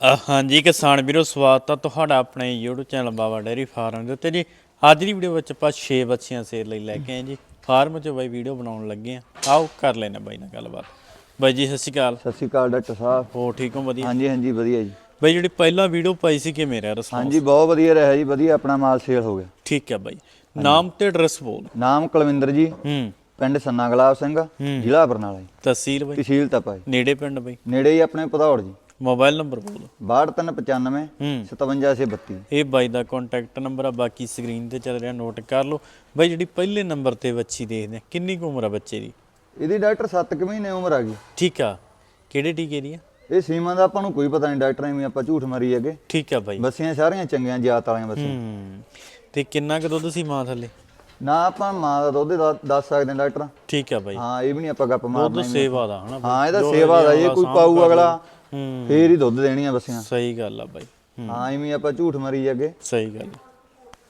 ਹਾਂਜੀ ਕਿਸਾਨ ਵੀਰੋ ਸਵਾਗਤ ਆ ਤੁਹਾਡਾ ਆਪਣੇ YouTube channel Baba dairy farm ਦੇ ਉੱਤੇ ਜੀ। ਅੱਜ ਦੀ ਵੀਡੀਓ ਵਿੱਚ ਆਪਾਂ 6 ਬੱਚੀਆਂ ਸੇਲ ਲਈ ਲੈ ਕੇ ਆਏ ਜੀ। ਫਾਰਮ 'ਚ ਬਾਈ ਵੀਡੀਓ ਬਣਾਉਣ ਲੱਗੇ ਆ। ਆਓ ਕਰ ਲੈਣਾ ਬਾਈ ਨਾਲ ਗੱਲਬਾਤ। ਬਾਈ ਜੀ ਸਤਿ ਸ਼੍ਰੀ ਅਕਾਲ। ਸਤਿ ਸ਼੍ਰੀ ਅਕਾਲ ਡਾਕਟਰ ਸਾਹਿਬ। ਹੋ ਠੀਕ ਹੋ? ਵਧੀਆ ਹਾਂਜੀ ਹਾਂਜੀ ਵਧੀਆ ਜੀ। ਬਾਈ ਜਿਹੜੀ ਪਹਿਲਾਂ ਵੀਡੀਓ ਪਾਈ ਸੀ ਕਿ ਮੇਰਾ ਰਿਸਪੌਂਸ ਹਾਂਜੀ ਬਹੁਤ ਵਧੀਆ ਰਿਹਾ ਜੀ ਵਧੀਆ ਆਪਣਾ ਮਾਲ ਸੇਲ ਹੋ ਗਿਆ। ਠੀਕ ਹੈ ਬਾਈ। ਨਾਮ ਤੇ ਐਡਰੈਸ ਬੋਲ। ਨਾਮ ਕੁਲਵਿੰਦਰ ਜੀ। ਹੂੰ। ਪਿੰਡ ਸੰਨਾ ਗੁਲਾਬ ਸਿੰਘ ਜ਼ਿਲ੍ਹਾ ਬਰਨਾਲਾ ਜੀ। ਤਹਿਸੀਲ ਬਾਈ। ਤਹਿਸੀਲ ਤਪਾ ਜੀ। ਨੇੜੇ ਪਿੰਡ ਬਾਈ। ਨੇੜੇ ਹੀ ਆਪਣੇ ਭਦੌੜ ਜੀ। ਮੋਬਾਈਲ ਨੰਬਰ ਬੋਲ। 6295 ਹੂੰ। 5732 ਇਹ ਬਾਈ ਦਾ ਕੰਟੈਕਟ ਨੰਬਰ ਆ ਬਾਕੀ ਸਕਰੀਨ ਤੇ ਚੱਲ ਰਿਹਾ ਨੋਟ ਕਰ ਲਓ। ਬਾਈ ਜਿਹੜੀ ਪਹਿਲੇ ਨੰਬਰ ਤੇ ਬੱਚੀ ਦੇਖਦੇ ਆ ਕਿੰਨੀ ਕੁ ਉਮਰ ਆ ਬੱਚੇ ਦੀ? ਇਹਦੀ ਡਾਕਟਰ 7 ਕੁ ਮਹੀਨੇ ਉਮਰ ਆ ਗਈ। ਠੀਕ ਆ। ਕਿਹੜੇ ਟੀਕੇ ਦੀ ਆ? ਇਹ ਸੀਮਾ ਦਾ ਆਪਾਂ ਨੂੰ ਕੋਈ ਪਤਾ ਨਹੀਂ ਡਾਕਟਰ ਐਵੇਂ ਆਪਾਂ ਝੂਠ ਮਾਰੀ ਅੱਗੇ। ਠੀਕ ਆ ਬਾਈ। ਬੱਸੀਆਂ ਸਾਰੀਆਂ ਚੰਗੀਆਂ ਜਾਤ ਵਾਲੀਆਂ ਬੱਸੀਆਂ। ਤੇ ਕਿੰਨਾ ਕੁ ਦੁੱਧ ਸੀ ਮਾਂ ਥੱਲੇ? ਨਾ ਆਪਾਂ ਮਾਂ ਦਾ ਦੁੱਧ ਦਾ- ਦੱਸ ਸਕਦੇ ਡਾਕਟਰ। ਠੀਕ ਆ ਬਾਈ। ਹਾਂ ਇਹ ਵੀ ਨਹੀਂ ਆਪਾਂ ਗੱਪ ਦੁੱਧ ਮਾਰਨਾ ਸੇਵਾ ਦਾ ਹਨਾ? ਹਾਂ ਇਹਦਾ ਸੇਵਾ ਦਾ ਇਹ ਕੋਈ ਪਾਊ ਅਗਲਾ। ਹੂੰ। ਫੇਰ ਹੀ ਦੁੱਧ ਦੇਣੀਆਂ ਬੱਸੀਆਂ। ਸਹੀ ਗੱਲ ਆ ਬਾਈ। ਹੂੰ। ਐਵੇਂ ਆਪਾਂ ਝੂਠ ਮਾਰੀ ਅੱਗੇ ਸਹੀ ਗੱਲ।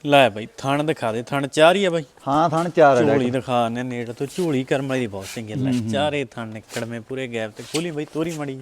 ਲੈ ਬਾਈ ਥਣ ਦਿਖਾ ਦੇ ਥਣ ਚਾਰ ਹੀ ਆ ਬਾਈ। ਹਾਂ ਥਣ ਚਾਰ ਹੈ ਝੋਲੀ ਦਿਖਾ ਨੇ ਨੇੜ ਤੋਂ ਝੋਲੀ ਕਰਮ ਵਾਲੀ ਦੀ ਬਹੁਤ ਚੰਗੀ ਲੈ ਚਾਰੇ ਥਣ ਨਿਕੜਵੇਂ ਪੂਰੇ ਗੈਪ ਤੇ ਖੋਲੀ ਬਾਈ ਤੋਰੀ ਮੜੀ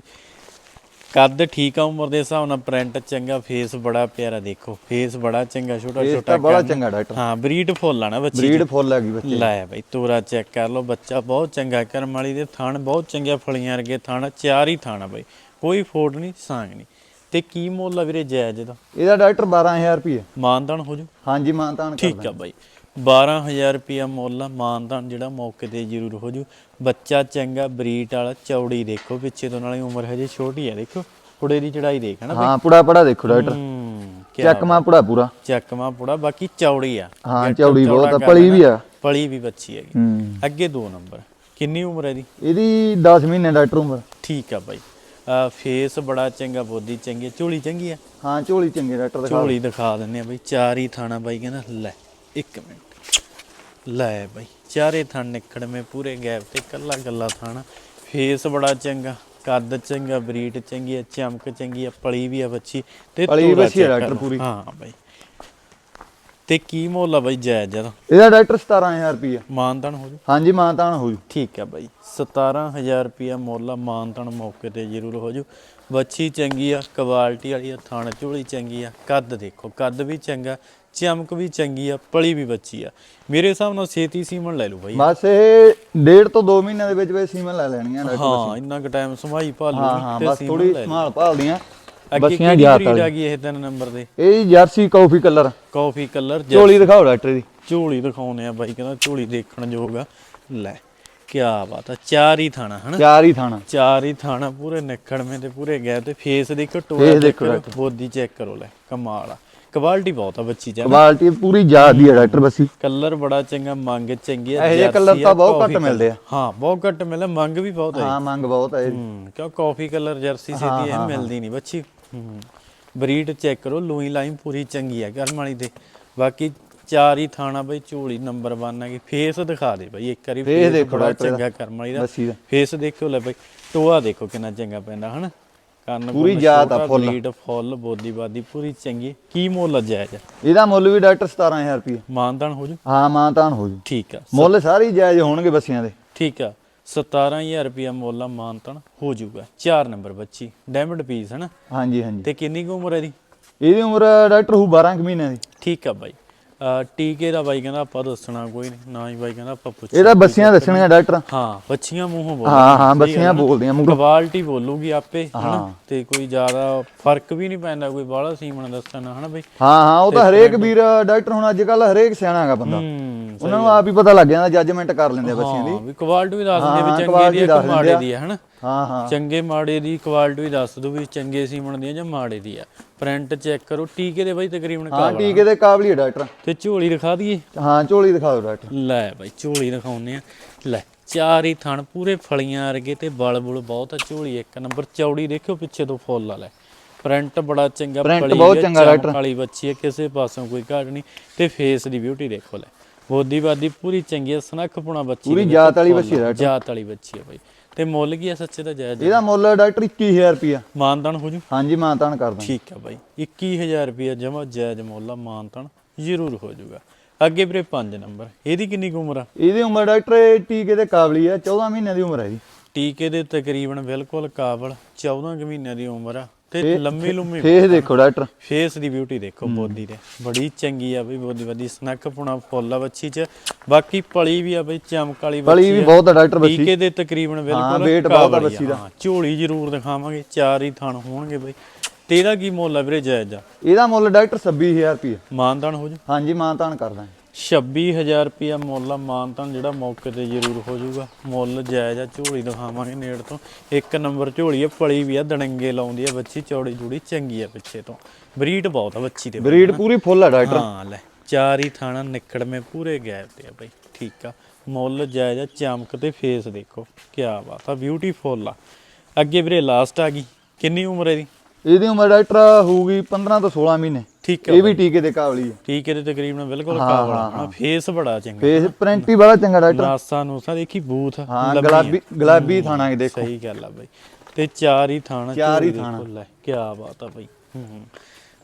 ਕੱਦ ਠੀਕ ਆ ਉਮਰ ਦੇ ਹਿਸਾਬ ਨਾਲ ਪ੍ਰਿੰਟ ਚੰਗਾ ਫੇਸ ਬੜਾ ਪਿਆਰਾ ਦੇਖੋ। ਫੇਸ ਬੜਾ ਚੰਗਾ ਛੋਟਾ ਛੋਟਾ ਤਾਂ ਬੜਾ ਚੰਗਾ ਡਾਕਟਰ। ਹਾਂ ਬਰੀਡ ਫੁੱਲ ਆ ਨਾ ਬੱਚੀ ਬਰੀਡ ਫੁੱਲ ਹੈਗੀ ਬੱਚੇ ਲੈ ਬਈ ਤੋਰਾ ਚੈੱਕ ਕਰ ਲਓ ਬੱਚਾ ਬਹੁਤ ਚੰਗਾ ਕਰਮ ਵਾਲੀ ਦੇ ਥਣ ਬਹੁਤ ਚੰਗੀਆਂ ਫਲੀਆਂ ਵਰਗੇ ਥਣ ਚਾਰ ਹੀ ਥਣ ਆ ਬਈ। ਕੋਈ ਫੋਟ ਨਹੀਂ ਸਾਂਗ ਨਹੀਂ। ਤੇ ਕੀ ਮੁੱਲ ਆ ਵੀਰੇ ਜਾਇਜ਼ ਦਾ ਇਹਦਾ ਡਾਕਟਰ 12000 ਰੁਪਏ ਮਾਨਦਾਨ ਹੋ ਜੂ? ਹਾਂਜੀ ਮਾਨਤਾਨ ਕਰ ਠੀਕ ਆ ਬਾਈ। 12000 ਰੁਪਿਆ ਮੁੱਲ ਆ ਮਾਨਦਾਨ ਜਿਹੜਾ ਮੌਕੇ ਤੇ ਜ਼ਰੂਰ ਹੋ ਜੂ। ਬੱਚਾ ਚੰਗਾ ਬਰੀਡ ਵਾਲਾ ਚੌੜੀ ਦੇਖੋ ਪਿੱਛੇ ਤੋਂ ਨਾਲੇ ਉਮਰ ਹਜੇ ਛੋਟੀ ਆ ਦੇਖੋ ਕੁੜੇ ਦੀ ਚੜਾਈ ਦੇਖ ਹਨਾ ਹਾਂ ਪੁੜਾ ਪੜਾ ਦੇਖੋ ਡਾਕਟਰ। ਚੱਕਮਾ ਪੁੜਾ ਪੂਰਾ। ਚੱਕਮਾ ਪੁੜਾ ਬਾਕੀ ਚੌੜੀ ਆ। ਹਾਂ ਚੌੜੀ ਬਹੁਤ ਆ ਪਲੀ। ਵੀ ਆ। ਪਲੀ ਵੀ ਬੱਚੀ ਹੈਗੀ। ਅੱਗੇ 2 ਨੰਬਰ ਕਿੰਨੀ ਉਮਰ ਹੈ ਦੀ ਇਹਦੀ 10 ਮਹੀਨੇ ਡਾਕਟਰ ਉਮਰ। ਠੀਕ ਆ ਬਾਈ। ਫੇਸ ਬੜਾ ਚੰਗਾ ਬੋਦੀ ਚੰਗੀ ਝੋਲੀ ਚੰਗੀ ਆ? ਹਾਂ ਝੋਲੀ ਚੰਗੇ ਡਾਕਟਰ ਦਿਖਾ ਝੋਲੀ ਦਿਖਾ ਦਿੰਨੇ ਆ ਬਾਈ ਚਾਰ ਹੀ ਥਾਣਾ ਬਾਈ ਕਹਿੰਦਾ ਲੈ। ਇੱਕ ਮਿੰਟ। ਲੈ ਬਾਈ ਚਾਰੇ ਥਣ ਨਿਕੜਵੇਂ ਪੂਰੇ ਗੈਪ ਤੇ ਕੱਲਾ ਕੱਲਾ ਥਾਣਾ ਫੇਸ ਬੜਾ ਚੰਗਾ ਕੱਦ ਚੰਗਾ ਬਰੀਡ ਚੰਗੀ ਆ ਚਮਕ ਚੰਗੀ ਆ ਪਲੀ ਵੀ ਆ ਬੱਚੀ। ਤੇ ਪਲੀ ਬੱਚੀ ਆ check ਡਾਕਟਰ। ਪੂਰੀ। ਹਾਂ ਬਾਈ। ਤੇ ਕੀ ਮੁੱਲ ਆ ਬਾਈ ਜਾਇਜ਼ ਜਦਾ ਇਹਦਾ ਡਾਕਟਰ 17000 ਰੁਪਏ ਮਾਨਤਨ ਹੋ ਜੂ? ਹਾਂਜੀ ਮਾਨਤਾਨ ਹੋ ਜੂ। ਠੀਕ ਹੈ ਬਾਈ। 17000 ਰੁਪਿਆ ਮੁੱਲ ਆ ਮਾਨਤਨ ਮੌਕੇ ਤੇ ਜ਼ਰੂਰ ਹੋ ਜੂ। ਬੱਚੀ ਚੰਗੀ ਆ ਕੁਆਲਿਟੀ ਵਾਲੀ ਆ ਥਣ ਝੋਲੀ ਚੰਗੀ ਆ ਕੱਦ ਦੇਖੋ ਕੱਦ ਵੀ ਚੰਗਾ ਚਮਕ ਵੀ ਚੰਗੀ ਆ ਪਲੀ ਵੀ ਬੱਚੀ ਆ। ਮੇਰੇ ਹਿਸਾਬ ਨਾਲ ਛੇਤੀ ਸੀਮਨ ਲੈ ਲਓ ਬਾਈ। ਬਸ ਇਹ ਡੇਢ ਤੋਂ 2 ਮਹੀਨਿਆਂ ਦੇ ਵਿੱਚ ਵਿੱਚ ਸੀਮਨ ਲੈ ਲੈਣੀਆਂ ਹਾਂ ਇੰਨਾ ਕੁ ਟਾਈਮ ਸੰਭਾਈ ਭਾਲੂ ਹਾਂ ਬਸ ਥੋੜੀ ਸੰਭਾਲ ਭਾਲਦੀਆਂ ਬੱਸੀਆਂ ਵਾਲੀ ਆ ਗਈ ਇਹ ਤਿੰਨ ਨੰਬਰ ਦੇ? ਇਹ jersey coffee colour. Coffee colour ਝੋਲੀ ਦਿਖਾਓ ਡਾਕਟਰ ਦੀ। ਝੋਲੀ ਦਿਖਾਉਨੇ ਆ ਬਾਈ ਕਹਿੰਦਾ ਝੋਲੀ ਦੇਖਣ ਯੋਗ ਆ। ਲੈ। ਕੀ ਬਾਤ ਆ ਚਾਰ ਹੀ ਥਾਣਾ ਹਨਾ? ਚਾਰ ਹੀ ਥਾਣਾ। ਚਾਰ ਹੀ ਥਾਣਾ ਪੂਰੇ ਨਿਖੜਵੇਂ ਤੇ ਪੂਰੇ ਗਏ ਤੇ ਫੇਸ ਦੇਖੋ ਟੋਆ Face check ਦੇਖੋ। ਬੋਦੀ ਚੈੱਕ ਕਰੋ ਲੈ ਕਮਾਲ ਆ। ਕੁਆਲਿਟੀ ਬਹੁਤ ਆ ਬੱਚੀ ਚ ਕੁਆਲਿਟੀ ਪੂਰੀ ਜਾਤ ਦੀ ਹੈ ਡਾਕਟਰ ਬੱਸੀ। ਕਲਰ ਬੜਾ ਚੰਗਾ ਮੰਗ ਚੰਗੀ ਆ ਇਹੋ ਆ, ਤਾਂ ਬਹੁਤ ਘੱਟ ਮਿਲਦੇ ਆ। ਹਾਂ ਬਹੁਤ ਘੱਟ ਮਿਲਦੇ ਮੰਗ ਵੀ ਬਹੁਤ ਹੈ ਹਾਂ ਮੰਗ ਬਹੁਤ ਹੈ ਕਿਉਂ ਕਾਫੀ ਕਲਰ ਜਰਸੀ ਸਿੱਧੀ ਇਹ ਮਿਲਦੀ ਨਹੀਂ ਬੱਚੀ। ਬਰੀਡ ਚੈੱਕ ਕਰੋ ਲੋਈ ਲਾਈਨ ਪੂਰੀ ਚੰਗੀ ਆ ਗਰਮ ਵਾਲੀ ਦੇ ਬਾਕੀ ਚਾਰ ਹੀ ਥਾਣਾ ਬਈ ਝੋਲੀ ਨੰਬਰ 1 ਹੈਗੀ। ਫੇਸ ਦਿਖਾ ਦੇ ਬਈ ਇੱਕ ਵਾਰੀ Face ਦੇਖੋ ਬੜਾ। ਚੰਗਾ ਕਰਮ ਵਾਲੀ ਦਾ। ਫੇਸ ਦੇਖਿਓ ਲੈ ਬਈ ਟੋਆ ਦੇਖੋ ਕਿੰਨਾ ਚੰਗਾ ਪੈਂਦਾ ਹਨਾ? ਕੰਨ ਪੂਰੀ ਜਾਤ ਆ ਫੁੱਲ। ਬਰੀਡ ਫੁੱਲ ਬੋਦੀ ਬਾਦੀ ਪੂਰੀ ਚੰਗੀ। ਕੀ ਮੁੱਲ ਜਾਇਜ਼? ਆ? ਇਹਦਾ ਮੁੱਲ ਵੀ ਡਾਕਟਰ 17000 ਰੁਪਏ ਮਾਨਦਾਨ ਹੋ ਜੂ? ਹਾਂ ਮਾਨਤਾਨ ਹੋ ਜੂ। ਠੀਕ ਆ। ਮੁੱਲ ਸਾਰੇ ਜਾਇਜ਼ ਹੋਣਗੇ ਬੱਸੀਆਂ ਦੇ। ਠੀਕ ਆ। 17000 ਰੁਪਿਆ ਮੁੱਲ ਆ ਮਾਨਤਾਨ ਹੋ ਜੂਗਾ। 4 ਨੰਬਰ ਬੱਚੀ ਡਾਇਮੰਡ ਪੀਸ ਹਨਾ? ਹਾਂਜੀ ਹਾਂਜੀ। ਤੇ ਕਿੰਨੀ ਕੁ ਉਮਰ ਹੈ ਦੀ ਇਹਦੀ ਉਮਰ ਡਾਕਟਰ ਹੂ 12 ਕੁ ਮਹੀਨਿਆਂ ਦੀ। ਠੀਕ ਆ ਬਾਈ। ਟੀਕੇ ਦਾ ਬਾਈ ਕਹਿੰਦਾ ਆਪਾਂ ਦੱਸਣਾ ਕੋਈ ਨਹੀਂ ਨਾ ਹੀ ਬਾਈ ਕਹਿੰਦਾ ਆਪਾਂ ਪੁੱਛ ਇਹਦਾ ਬੱਸੀਆਂ ਦੱਸਣੀਆਂ ਡਾਕਟਰ। ਹਾਂ ਬੱਚੀਆਂ ਮੂੰਹੋਂ ਬੋਲ ਹਾਂ ਹਾਂ ਬੱਸੀਆਂ ਬੋਲਦੀਆਂ ਮੂੰਹ। ਕੁਆਲਿਟੀ ਬੋਲੂਗੀ ਆਪੇ ਹਨਾ? ਹਾਂ। ਤੇ ਕੋਈ ਜ਼ਿਆਦਾ ਫ਼ਰਕ ਵੀ ਨਹੀਂ ਪੈਂਦਾ ਕੋਈ ਬਾਹਲਾ ਸੀਮਣ ਦੱਸਣਾ ਹਨਾ ਬਈ? ਹਾਂ ਹਾਂ ਉਹ ਤਾਂ ਹਰੇਕ ਵੀਰ ਡਾਕਟਰ ਹੁਣ ਅੱਜ ਕੱਲ ਹਰੇਕ ਸਿਆਣਾ ਹੈਗਾ ਬੰਦਾ। ਹੂੰ ਉਹਨਾਂ ਨੂੰ ਆਪ ਹੀ ਪਤਾ ਲੱਗ ਜਾਂਦਾ ਜੱਜਮੈਂਟ ਕਰ ਲੈਂਦੇ ਆ ਬੱਸੀਆਂ ਦੀ। ਹਾਂ ਵੀ ਕੁਆਲਿਟੀ ਵੀ ਦੱਸ ਦਿੰਦੇ ਹਾਂ, ਵੀ ਚੰਗੇ ਦੀ ਦਿੰਦੇ ਮਾੜੇ। ਦੀ ਆ ਹਨਾ? ਹਾਂ ਹਾਂ। ਚੰਗੇ ਮਾੜੇ ਦੀ ਕੁਆਲਿਟੀ ਵੀ ਦੱਸ ਦੋ ਵੀ ਚੰਗੇ ਸੀਮਣ ਦੀ ਆ ਜਾਂ ਮਾੜੇ ਦੀ ਆ। ਪ੍ਰਿੰਟ ਚੈੱਕ ਕਰੋ ਟੀਕੇ ਦੇ ਬਾਈ ਤਕਰੀਬਨ ਹਾਂ ਕਾਬਲ ਟੀਕੇ ਦੇ ਕਾਬਲੀ ਹੈ ਡਾਕਟਰ। ਤੇ ਝੋਲੀ ਦਿਖਾ ਦਈਏ? ਹਾਂ ਝੋਲੀ ਦਿਖਾ ਦਿਓ ਡਾਕਟਰ। ਲੈ ਬਾਈ ਝੋਲੀ ਦਿਖਾਉਨੇ ਆ। ਲੈ ਚਾਰ ਹੀ ਥਣ ਪੂਰੇ ਫਲੀਆਂ ਵਰਗੇ ਤੇ ਬਲ ਬੁਲ ਬਹੁਤ ਆ ਝੋਲੀ। ਇੱਕ ਨੰਬਰ ਚੌੜੀ ਦੇਖਿਓ ਪਿੱਛੇ ਤੋਂ ਫੁੱਲ ਆ ਲੈ ਪ੍ਰਿੰਟ ਬੜਾ ਚੰਗਾ Print ਬਹੁਤ ਆ, ਚੰਗਾ ਚਮਕ ਡਾਕਟਰ। ਵਾਲੀ ਬੱਚੀ ਹੈ ਕਿਸੇ ਪਾਸੋਂ ਕੋਈ ਘਾਟ ਨਹੀਂ। ਤੇ ਫੇਸ ਦੀ ਬਿਊਟੀ ਦੇਖੋ ਲੈ। ਬੋਦੀ ਬਾਦੀ ਪੂਰੀ ਚੰਗੀ ਸਨੱਖ ਪੁਣਾ ਬੱਚੀ ਪੂਰੀ ਜਾਤ ਵਾਲੀ ਬੱਚੀ ਹੈ ਆ, ਡਾਕਟਰ। ਜਾਤ ਵਾਲੀ ਬੱਚੀ ਹੈ ਬਾਈ। ਤੇ ਮੁੱਲ ਕੀ ਹੈ ਸੱਚੇ ਦਾ ਜਾਇਜ਼? ਇਹਦਾ ਮੁੱਲ ਡਾਕਟਰ 21000 ਰੁਪਿਆ ਮਾਨਦਾਨ ਹੋ ਜੂ? ਹਾਂਜੀ ਮਾਨਤਾਨ ਕਰ ਦਾਂ ਠੀਕ ਆ ਬਾਈ। 21000 ਰੁਪਿਆ ਜਮਾ ਜਾਇਜ਼ ਮੁੱਲ ਆ ਮਾਨਤਾਨ ਜ਼ਰੂਰ ਹੋ ਜਾਊਗਾ ਅੱਗੇ ਵੀਰੇ 5 ਨੰਬਰ। ਇਹਦੀ ਕਿੰਨੀ ਕੁ ਉਮਰ ਆ? ਇਹਦੀ ਉਮਰ ਡਾਕਟਰ ਇਹ ਟੀਕੇ ਦੇ ਕਾਬਲੀ ਹੈ 14 ਮਹੀਨਿਆਂ ਦੀ ਉਮਰ ਹੈ ਜੀ ਟੀਕੇ ਦੇ ਤਕਰੀਬਨ ਬਿਲਕੁਲ ਕਾਬਲ 14 ਕੁ ਮਹੀਨਿਆਂ ਦੀ ਉਮਰ ਆ। ਤੇ ਲੰਮੀ ਲੰਮੀ ਫੇਸ ਦੇਖੋ ਡਾਕਟਰ। ਫੇਸ ਦੀ ਬਿਊਟੀ ਦੇਖੋ ਬੋਦੀ ਦੇ। ਬੜੀ ਚੰਗੀ ਆ ਬਈ ਬੋਦੀ ਵਧੀ ਸਨੱਕ ਪੁਣਾ ਫੁੱਲ ਆ ਬੱਚੀ ਚ। ਬਾਕੀ ਪਲੀ ਵੀ ਆ ਬਈ ਚਮਕ ਵਾਲੀ ਪਲੀ ਵੀ। ਬਹੁਤ ਆ ਡਾਕਟਰ ਬੱਸੀ ਟੀਕੇ ਦੇ ਤਕਰੀਬਨ ਬਿਲਕੁਲ weight ਬਹੁਤ ਆ ਬੱਚੀ ਦਾ। ਝੋਲੀ ਜ਼ਰੂਰ ਦਿਖਾਵਾਂਗੇ। ਚਾਰ ਹੀ ਥਣ ਹੋਣਗੇ ਬਈ। ਤੇ ਇਹਦਾ ਕੀ ਮੁੱਲ ਆ ਵੀਰੇ ਜਾਇਜ਼ ਆ? ਇਹਦਾ ਮੁੱਲ ਡਾਕਟਰ 26000 ਰੁਪਏ ਮਾਨਦਾਨ ਹੋ ਜੂ? ਹਾਂਜੀ ਮਾਨਤਾਨ ਕਰਦਾ। 26000 ਰੁਪਿਆ ਮੁੱਲ ਆ ਮਾਨਤਾਨ ਜਿਹੜਾ ਮੌਕੇ ਤੇ ਜ਼ਰੂਰ ਹੋ ਜਾਊਗਾ। ਮੁੱਲ ਜਾਇਜ਼ ਆ ਝੋਲੀ ਦਿਖਾਵਾਂਗੇ ਨੇੜ ਤੋਂ। ਇੱਕ ਨੰਬਰ ਝੋਲੀ ਆ ਪਲੀ ਵੀ ਆ ਦਣੰਗੇ ਲਾਉਂਦੀ ਆ ਬੱਚੀ ਚੌੜੀ ਜੂੜੀ ਚੰਗੀ ਆ ਪਿੱਛੇ ਤੋਂ। ਬਰੀਡ ਬਹੁਤ ਆ ਬੱਚੀ ਦੇ ਬਰੀਡ ਪੂਰੀ ਫੁੱਲ ਆ ਡਾਕਟਰ। ਹਾਂ ਲੈ ਚਾਰ ਹੀ ਥਾਣਾ ਨਿਕੜਵੇਂ ਪੂਰੇ ਗੈਪ ਤੇ ਆ ਬਈ ਠੀਕ ਆ। ਮੁੱਲ ਜਾਇਜ਼ ਆ ਚਮਕ ਤੇ ਫੇਸ ਦੇਖੋ ਕੀ ਬਾਤ ਆ ਬਿਊਟੀਫੁਲ ਆ। ਅੱਗੇ ਵੀਰੇ ਲਾਸਟ ਆ ਗਈ। ਕਿੰਨੀ ਉਮਰ ਹੈ ਦੀ ਇਹਦੀ ਉਮਰ ਡਾਕਟਰ ਹੋਊਗੀ 15 ਤੋਂ 16 ਮਹੀਨੇ। ਠੀਕ ਆ ਇਹ ਵੀ ਟੀਕੇ ਦੇ ਕਾਬਲੀ ਹੈ ਠੀਕ ਹੈ ਤਕਰੀਬਨ ਬਿਲਕੁਲ ਹਾਂ, ਕਾਬਲ ਹਾਂ, ਆ ਫੇਸ ਬੜਾ ਚੰਗਾ ਫੇਸ ਪ੍ਰਿੰਟ ਹੀ ਬੜਾ ਚੰਗਾ ਡਾਕਟਰ। ਨਾਸਾ ਨੂਸਾ ਦੇਖੀ ਬੂਥ ਹਾਂ ਆ। ਗੁਲਾਬੀ ਗੁਲਾਬੀ ਥਾਣਾ ਦੇਖੋ। ਸਹੀ ਗੱਲ ਆ ਬਈ। ਤੇ ਚਾਰ ਹੀ ਥਾਣਾ ਚਾਰ ਹੀ ਥਾਣਾ। ਲੈ ਕੀ ਬਾਤ ਆ ਬਈ। ਹੂੰ ਹੂੰ।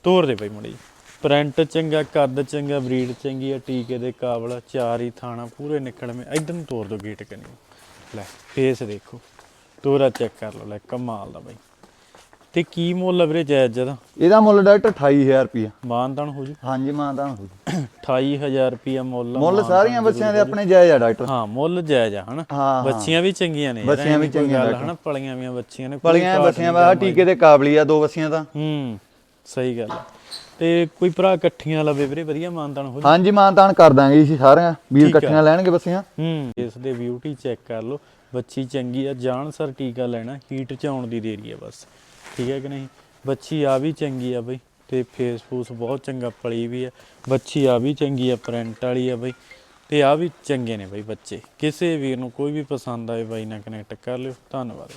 ਤੋਰ ਦੇ ਬਈ ਮੜੀ ਪ੍ਰਿੰਟ ਚੰਗਾ ਕੱਦ ਚੰਗਾ ਬਰੀਡ ਚੰਗੀ ਆ ਟੀਕੇ ਦੇ ਕਾਬਲ ਚਾਰ ਹੀ ਥਾਣਾ ਪੂਰੇ ਨਿਕਲਵੇਂ ਇਧਰ ਨੂੰ ਤੋਰ ਦੋ ਗੇਟ ਕਨੀ। ਲੈ ਫੇਸ ਦੇਖੋ। ਤੋਰਾ ਚੈੱਕ ਕਰ ਲਓ ਲੈ ਕਮਾਲ ਦਾ ਬਈ। ਤੇ ਕੀ ਮੁੱਲ ਆ ਵੀਰੇ ਜਾਇਜ਼ ਜਦਾ ਇਹਦਾ ਮੁੱਲ ਡਾਕਟਰ 28000 ਰੁਪਏ ਮਾਨਦਾਨ ਹੋ ਜੂ? ਹਾਂਜੀ ਮਾਨਤਾਨ ਹੋ ਜੂ। 28000 ਰੁਪਿਆ ਮੁੱਲ ਮੁੱਲ ਸਾਰੀਆਂ ਬੱਚਿਆਂ ਦੇ ਆਪਣੇ ਜਾਇਜ਼ ਆ ਡਾਕਟਰ ਹਾਂ ਮੁੱਲ ਜਾਇਜ਼ ਆ ਹਨਾ? ਹਾਂ ਹਾਂ। ਬੱਚੀਆਂ ਵੀ ਚੰਗੀਆਂ ਨੇ ਬੱਚੀਆਂ ਵੀ ਚੰਗੀਆਂ। ਹਨਾ? ਪਲੀਆਂ ਵੀਆਂ ਬੱਚੀਆਂ ਨੇ ਪਲੀਆਂ ਨਹੀਂ ਵਾ ਟੀਕੇ ਦੇ ਕਾਬਲੀ ਆ ਦੋ ਬੱਸੀਆਂ ਤਾਂ ਹੂੰ ਸਹੀ ਗੱਲ ਆ। ਤੇ ਕੋਈ ਭਰਾ ਇਕੱਠੀਆਂ ਲਵੇ ਵੀਰੇ ਵਧੀਆ ਮਾਨਤਾਨ ਹੋ ਜੂ। ਹਾਂਜੀ ਮਾਨਤਾਨ ਕਰ ਦਾਂਗੇ ਜੀ ਸਾਰਿਆਂ। ਵੀਰ। ਇਕੱਠੀਆਂ ਲੈਣਗੇ ਬੱਸੀਆਂ ਹੂੰ ਇਸ ਦੇ ਬਿਊਟੀ ਚੈੱਕ ਕਰ ਲਓ। ਬੱਚੀ ਚੰਗੀ ਆ ਜਾਣ ਸਰ ਟੀਕਾ ਲੈਣਾ ਹੀਟ ਚ ਆਉਣ ਦੀ ਦੇਰੀ ਆ ਬਸ। ਠੀਕ ਹੈ ਕਿ ਨਹੀਂ? ਬੱਚੀ ਆ ਵੀ ਚੰਗੀ ਆ ਬਈ ਤੇ ਫੇਸ ਫੂਸ ਬਹੁਤ ਚੰਗਾ ਪਲੀ ਵੀ ਆ। ਬੱਚੀ ਆ ਵੀ ਚੰਗੀ ਆ ਪ੍ਰਿੰਟ ਵਾਲੀ ਆ ਬਈ ਤੇ ਆ ਵੀ ਚੰਗੇ ਨੇ ਬਈ ਬੱਚੇ। ਕਿਸੇ ਵੀਰ ਨੂੰ ਕੋਈ ਵੀ ਪਸੰਦ ਆਏ ਬਾਈ ਨਾਲ ਕਨੈਕਟ ਕਰ ਲਿਓ। ਧੰਨਵਾਦ।